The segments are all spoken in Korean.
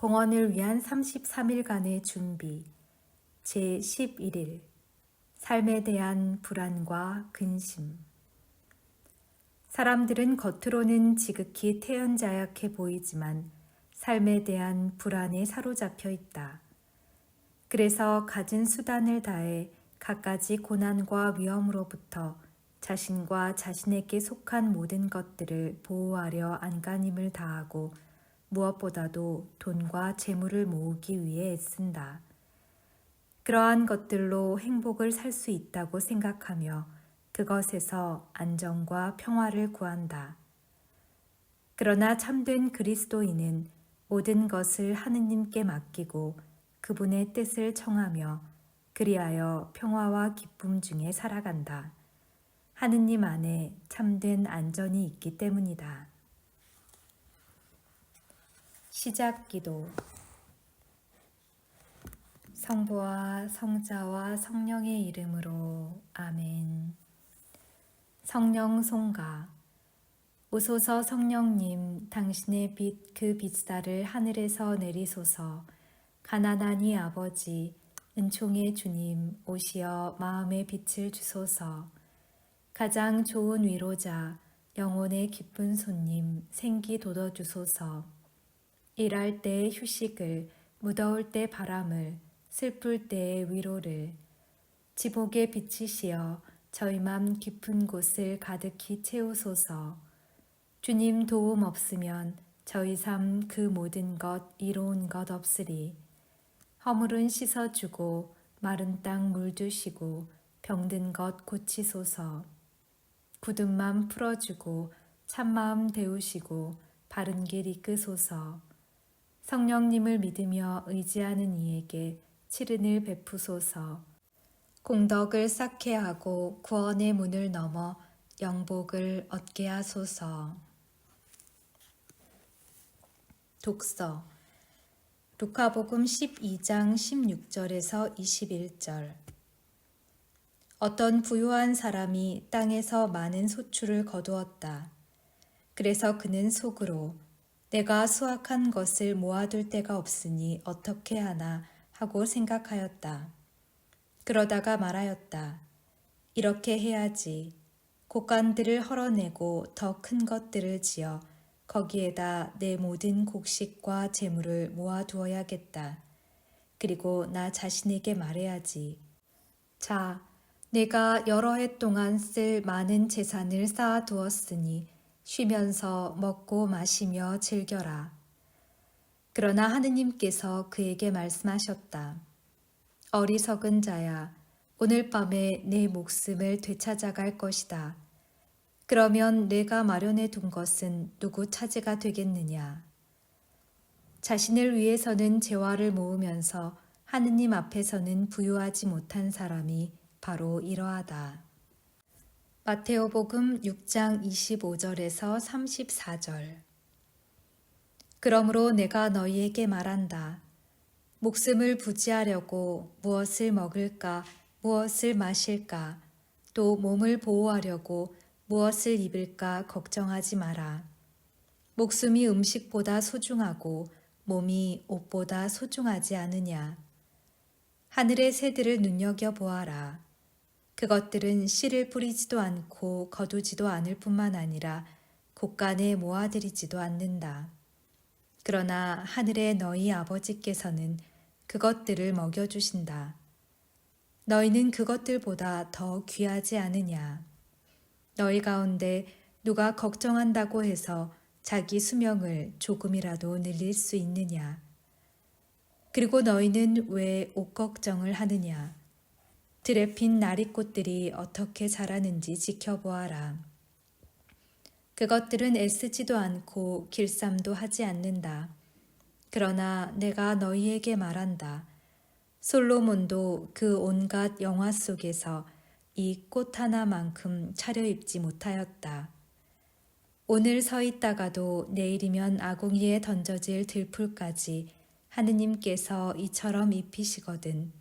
봉헌을 위한 33일간의 준비. 제 11일. 삶에 대한 불안과 근심. 사람들은 겉으로는 지극히 태연자약해 보이지만 삶에 대한 불안에 사로잡혀 있다. 그래서 가진 수단을 다해 갖가지 고난과 위험으로부터 자신과 자신에게 속한 모든 것들을 보호하려 안간힘을 다하고 무엇보다도 돈과 재물을 모으기 위해 애쓴다. 그러한 것들로 행복을 살 수 있다고 생각하며 그것에서 안정과 평화를 구한다. 그러나 참된 그리스도인은 모든 것을 하느님께 맡기고 그분의 뜻을 청하며 그리하여 평화와 기쁨 중에 살아간다. 하느님 안에 참된 안전이 있기 때문이다. 시작 기도. 성부와 성자와 성령의 이름으로 아멘. 성령 송가 오소서 성령님 당신의 빛 그 빛살을 하늘에서 내리소서. 가나나니 아버지 은총의 주님 오시어 마음의 빛을 주소서. 가장 좋은 위로자 영혼의 기쁜 손님 생기 돋워 주소서 일할 때 휴식을 무더울 때 바람을 슬플 때의 위로를. 지복에 비치시어 저희 맘 깊은 곳을 가득히 채우소서. 주님 도움 없으면 저희 삶 그 모든 것 이로운 것 없으리. 허물은 씻어주고 마른 땅 물주시고 병든 것 고치소서. 굳은 맘 풀어주고 참마음 데우시고 바른 길 이끄소서 성령님을 믿으며 의지하는 이에게 치른을 베푸소서. 공덕을 쌓게 하고 구원의 문을 넘어 영복을 얻게 하소서. 독서. 루카복음 12장 16절에서 21절. 어떤 부유한 사람이 땅에서 많은 소출을 거두었다. 그래서 그는 속으로 내가 수확한 것을 모아둘 데가 없으니 어떻게 하나 하고 생각하였다. 그러다가 말하였다. 이렇게 해야지. 곡간들을 헐어내고 더 큰 것들을 지어 거기에다 내 모든 곡식과 재물을 모아두어야겠다. 그리고 나 자신에게 말해야지. 자, 내가 여러 해 동안 쓸 많은 재산을 쌓아두었으니 쉬면서 먹고 마시며 즐겨라. 그러나 하느님께서 그에게 말씀하셨다. 어리석은 자야, 오늘 밤에 내 목숨을 되찾아갈 것이다. 그러면 내가 마련해 둔 것은 누구 차지가 되겠느냐? 자신을 위해서는 재화를 모으면서 하느님 앞에서는 부유하지 못한 사람이 바로 이러하다. 마테오복음 6장 25절에서 34절 그러므로 내가 너희에게 말한다. 목숨을 부지하려고 무엇을 먹을까, 무엇을 마실까, 또 몸을 보호하려고 무엇을 입을까 걱정하지 마라. 목숨이 음식보다 소중하고 몸이 옷보다 소중하지 않으냐. 하늘의 새들을 눈여겨보아라. 그것들은 씨를 뿌리지도 않고 거두지도 않을 뿐만 아니라 곳간에 모아들이지도 않는다. 그러나 하늘의 너희 아버지께서는 그것들을 먹여주신다. 너희는 그것들보다 더 귀하지 않으냐. 너희 가운데 누가 걱정한다고 해서 자기 수명을 조금이라도 늘릴 수 있느냐. 그리고 너희는 왜 옷 걱정을 하느냐. 들에 핀 나리꽃들이 어떻게 자라는지 지켜보아라. 그것들은 애쓰지도 않고 길쌈도 하지 않는다. 그러나 내가 너희에게 말한다. 솔로몬도 그 온갖 영화 속에서 이 꽃 하나만큼 차려입지 못하였다. 오늘 서 있다가도 내일이면 아궁이에 던져질 들풀까지 하느님께서 이처럼 입히시거든.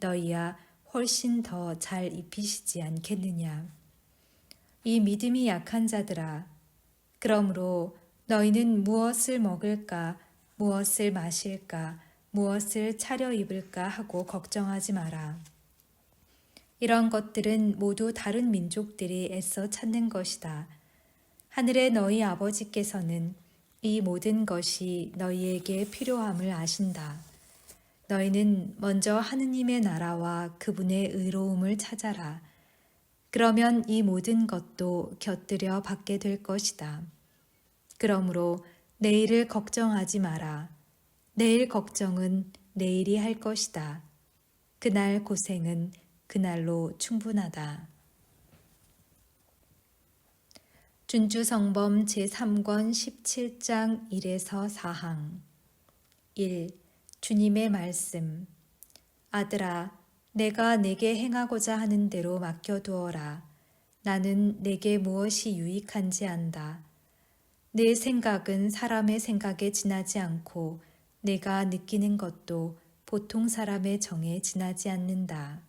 너희야 훨씬 더 잘 입히시지 않겠느냐. 이 믿음이 약한 자들아, 그러므로 너희는 무엇을 먹을까, 무엇을 마실까, 무엇을 차려 입을까 하고 걱정하지 마라. 이런 것들은 모두 다른 민족들이 애써 찾는 것이다. 하늘의 너희 아버지께서는 이 모든 것이 너희에게 필요함을 아신다. 너희는 먼저 하느님의 나라와 그분의 의로움을 찾아라. 그러면 이 모든 것도 곁들여 받게 될 것이다. 그러므로 내일을 걱정하지 마라. 내일 걱정은 내일이 할 것이다. 그날 고생은 그날로 충분하다. 준주성범 제3권 17장 1에서 4항 1. 주님의 말씀 아들아, 내가 내게 행하고자 하는 대로 맡겨두어라. 나는 내게 무엇이 유익한지 안다. 내 생각은 사람의 생각에 지나지 않고 내가 느끼는 것도 보통 사람의 정에 지나지 않는다.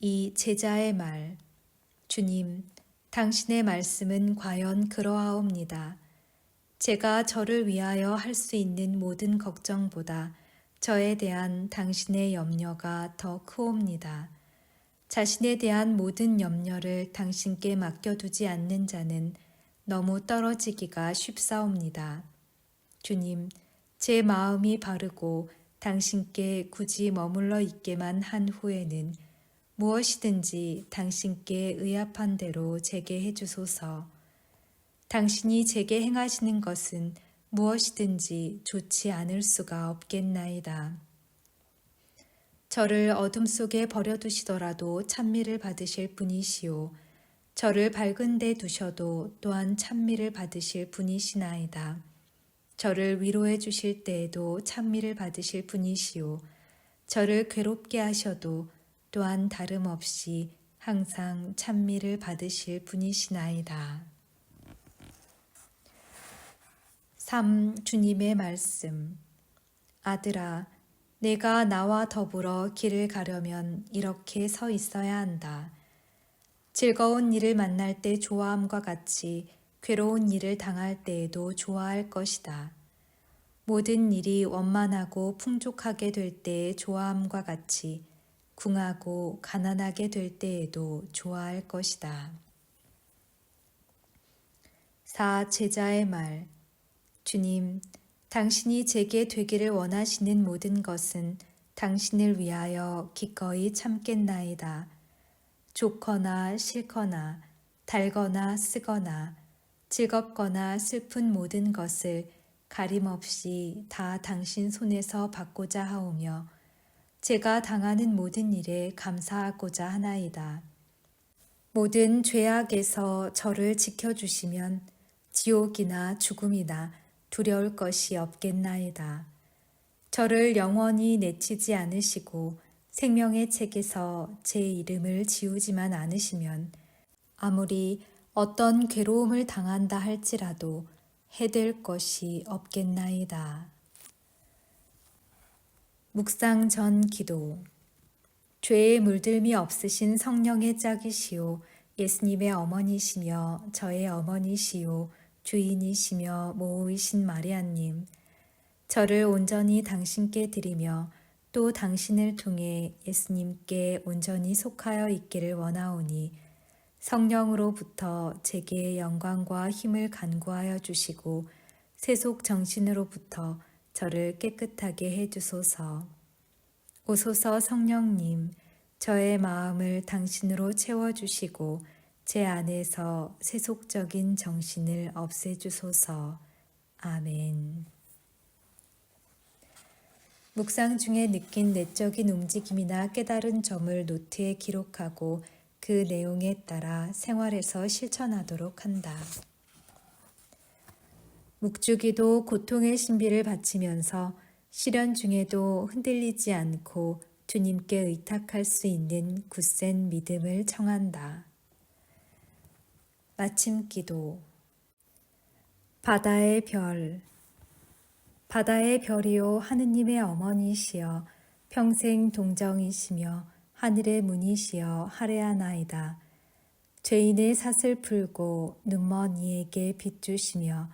이 제자의 말 주님, 당신의 말씀은 과연 그러하옵니다. 제가 저를 위하여 할 수 있는 모든 걱정보다 저에 대한 당신의 염려가 더 크옵니다. 자신에 대한 모든 염려를 당신께 맡겨두지 않는 자는 너무 떨어지기가 쉽사옵니다. 주님, 제 마음이 바르고 당신께 굳이 머물러 있게만 한 후에는 무엇이든지 당신께 의합한 대로 제게 해주소서. 당신이 제게 행하시는 것은 무엇이든지 좋지 않을 수가 없겠나이다. 저를 어둠 속에 버려두시더라도 찬미를 받으실 분이시오. 저를 밝은 데 두셔도 또한 찬미를 받으실 분이시나이다. 저를 위로해 주실 때에도 찬미를 받으실 분이시오. 저를 괴롭게 하셔도 또한 다름없이 항상 찬미를 받으실 분이시나이다. 3. 주님의 말씀 아들아, 내가 나와 더불어 길을 가려면 이렇게 서 있어야 한다. 즐거운 일을 만날 때 좋아함과 같이 괴로운 일을 당할 때에도 좋아할 것이다. 모든 일이 원만하고 풍족하게 될 때의 좋아함과 같이 궁하고 가난하게 될 때에도 좋아할 것이다. 4. 제자의 말 주님, 당신이 제게 되기를 원하시는 모든 것은 당신을 위하여 기꺼이 참겠나이다. 좋거나 싫거나 달거나 쓰거나 즐겁거나 슬픈 모든 것을 가림없이 다 당신 손에서 받고자 하오며 제가 당하는 모든 일에 감사하고자 하나이다. 모든 죄악에서 저를 지켜주시면 지옥이나 죽음이나 두려울 것이 없겠나이다. 저를 영원히 내치지 않으시고 생명의 책에서 제 이름을 지우지만 않으시면 아무리 어떤 괴로움을 당한다 할지라도 해될 것이 없겠나이다. 묵상 전 기도 죄의 물들미 없으신 성령의 짝이시오 예수님의 어머니시며 저의 어머니시오 주인이시며 모우이신 마리아님 저를 온전히 당신께 드리며 또 당신을 통해 예수님께 온전히 속하여 있기를 원하오니 성령으로부터 제게 영광과 힘을 간구하여 주시고 세속 정신으로부터 저를 깨끗하게 해 주소서. 오소서 성령님, 저의 마음을 당신으로 채워 주시고 제 안에서 세속적인 정신을 없애 주소서. 아멘. 묵상 중에 느낀 내적인 움직임이나 깨달은 점을 노트에 기록하고 그 내용에 따라 생활에서 실천하도록 한다. 묵주기도 고통의 신비를 바치면서 시련 중에도 흔들리지 않고 주님께 의탁할 수 있는 굳센 믿음을 청한다. 마침 기도 바다의 별 바다의 별이요 하느님의 어머니시여 평생 동정이시며 하늘의 문이시여 하레아나이다. 죄인의 사슬 풀고 눈먼 이에게 빛 주시며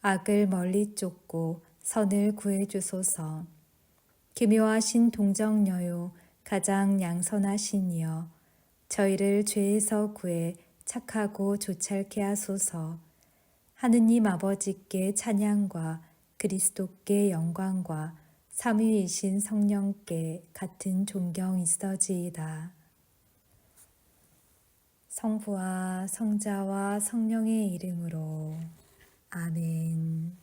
악을 멀리 쫓고 선을 구해 주소서. 기묘하신 동정녀요 가장 양선하시니여 저희를 죄에서 구해 착하고 조찰케 하소서. 하느님 아버지께 찬양과 그리스도께 영광과 삼위이신 성령께 같은 존경 있어지이다. 성부와 성자와 성령의 이름으로 아멘.